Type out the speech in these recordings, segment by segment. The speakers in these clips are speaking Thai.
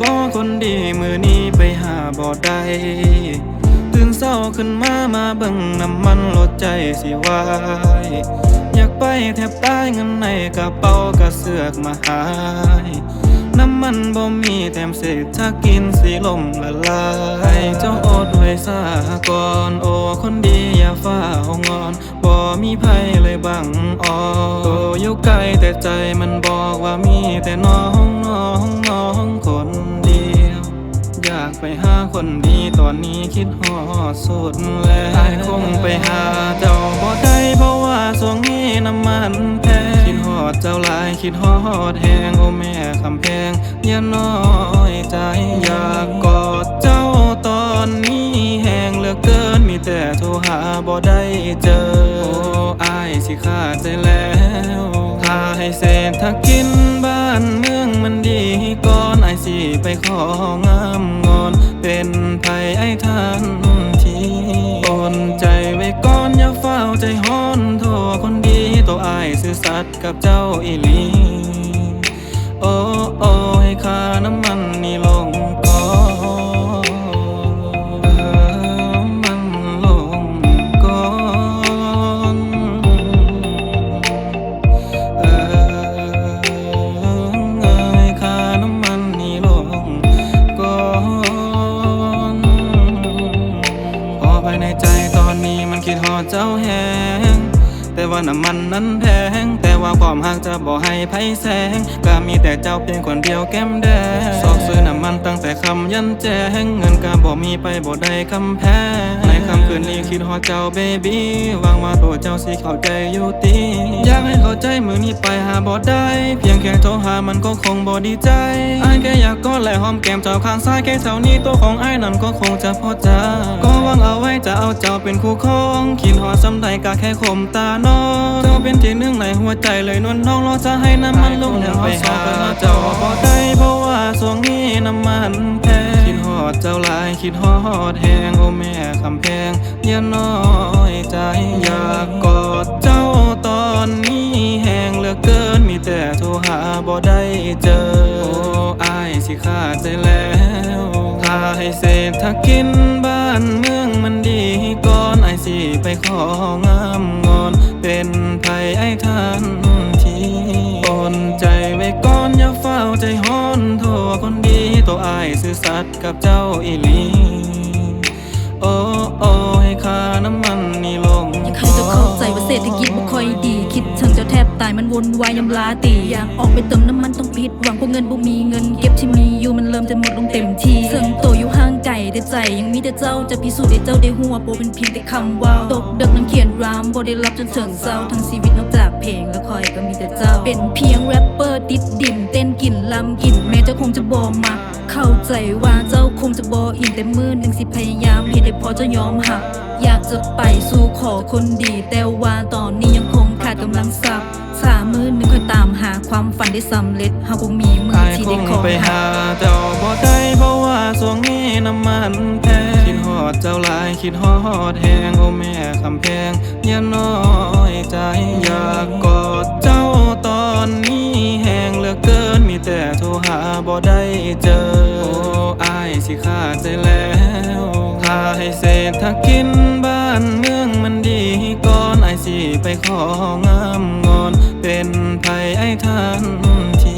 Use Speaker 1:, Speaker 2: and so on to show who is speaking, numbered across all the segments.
Speaker 1: บ่คนดีมือนี้ไปหาบ่ได้ตื่นเศร้าขึ้นมามาเบิ่งน้ำมันลดใจสิวายอยากไปแทบตายเงินในกระเป๋ากระเสือกมาหายน้ำมันบ่มีแถมเศษถ้ากินสิลมละลายเจ้าอดไว้ซาก่อนโอ้คนดีอย่าฟ้าหงอนบ่มีภัยเลยบังออโตอยู่ไกลแต่ใจมันบอกว่ามีแต่น้องน้องน้องคน ไปหาคนดีตอนนี้คิดฮอดสุดแล้วอายคงไปหาเจ้าบ่ได้เพราะว่าช่วงนี้น้ำมันแพงคิดฮอดเจ้าลายคิดฮอดแหงโอ้แม่คำแพงอย่าน้อยใจอยากกอดเจ้าตอนนี้แหงเหลือเกินมีแต่โทรหาบ่ได้เจอโอ้อายสิขาดใจแล้วถ้าให้เศรษฐกินบ้านเมืองมันดีก่อนไอายสิไปของามงอน เป็นภัยไอ้ทันทีโอนใจไว้ก่อนอย่าเฝ้าใจฮ้อนโทษคนดีตัวอายซื่อสัตย์กับเจ้าอีลี โอ้โอ้ให้ค่าน้ำมันนี่ลง เจ้าแหงแต่ว่าน้ำมันนั้นแพงแต่ว่าความหักจะบอกให้ไผแสงก็มีแต่เจ้าเพียงคนเดียวแก้มแดงซอกซื้อน้ำมันตั้งแต่คำยันแจ้งเงินก็บ่มีไปบ่ได้คำแพงในคำคืนนี้คิดฮอดเจ้าเบบี้หวังว่าตัวเจ้าสิเข้าใจอยู่ตีอยากให้เข้าใจมือนี้ไปหาบ่ได้ เพียงแค่โทรหามันก็คงบ่ดีใจอ้ายแค่อยากกอดและหอมแก้มเจ้าข้างซ้ายแค่เท่านี้ตัวของอ้ายนั้นก็คงจะพอใจก็หวังเอา จะเอาเจ้าเป็นคู่ครองคิดฮอดสำใดก็แค่คมตานอนเจ้าเป็นที่หนึ่งในหัวใจเลยนวลน้องรอจะให้น้ำมันลงแล้วไปหาเจ้าบ่ได้เพราะว่าช่วงนี้น้ำมันแพงคิดฮอดเจ้าหลายคิดฮอดแหงโอ้แม่คำแพงอย่าน้อยใจอยากกอดเจ้าตอนนี้แหงเหลือเกินมีแต่โทรหาบ่ได้เจอโอ้อายสิขาดใจแล้วถ้าให้เศรษฐกินบานเมืองมันดีก่อนไอสิไปของามงอน เป็นภัยไอ้ทันทีโอนใจไว้ก่อนอย่าเฝ้าใจฮ้อนโทรคนดีตัวอายซื่อสัตย์กับเจ้าอีหลีโอ้โอ้ให้ค่าน้ำมันนี่ลง
Speaker 2: อยากให้เจ้าเข้าใจว่าเศรษฐกิจบ่ค่อยดี คิดถึงเจ้าแทบตายมันวนวายยำลาตีอยากออกไปเติมน้ำมันต้องผิดหวังเพราะเงินบ่มีเงิน เก็บที่มีอยู่มันเริ่มจะหมดลงเต็มทีเสื่องโต ใจยังมีแต่เจ้าจะพิสูจน์ให้เจ้าได้หัวโปเป็นเพียงแต่คำว่าตกดึกนั้นเขียนรามบ่ได้รับจนถึงเศร้าทั้งชีวิตนอกจากเพลงแล้วคอยก็มีแต่เจ้า เป็นเพียงแรปเปอร์ติดดิ่นเต้นกลิ่นลำกลิ่นแม้เจ้าคงจะบ่มักเข้าใจว่าเจ้าคงจะบ่อินแต่มือหนึ่งสิพยายามเฮ็ดให้พอจ้ายอมหักอยากจะไปสู่ขอคนดี แต่ว่าตอนนี้ยังคงขาดกำลังทรัพย์ สามมือหนึ่งค่อยตามหาความฝันได้สำเร็จหากบ่มีมือ
Speaker 1: อาย
Speaker 2: ที่
Speaker 1: ค
Speaker 2: ได้
Speaker 1: ง
Speaker 2: ขอ
Speaker 1: ไป
Speaker 2: หา
Speaker 1: หาเจ้าบ่ได้เพราะว่าช่วงนี้น้ำมันแพงคิดฮอดเจ้าหลายคิดฮอดแหงโอ้แม่คำแพงอย่าน้อยใจอยากกอดเจ้าตอนนี้แหงเหลือเกินมีแต่โทรหาบ่ได้เจอโอ้อายสิขาดใจแล้วถ้าให้เศรษฐกินบ้านเมืองมันดีก่อนไอายสิไปของามงอนเป็น ภัยไอ้ทันที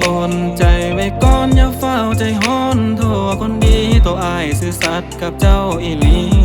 Speaker 1: โอนใจไว้ก่อนอย่าเฝ้าใจฮ้อนโทคนดีตัวอายซื่อสัตย์กับเจ้าอีหลี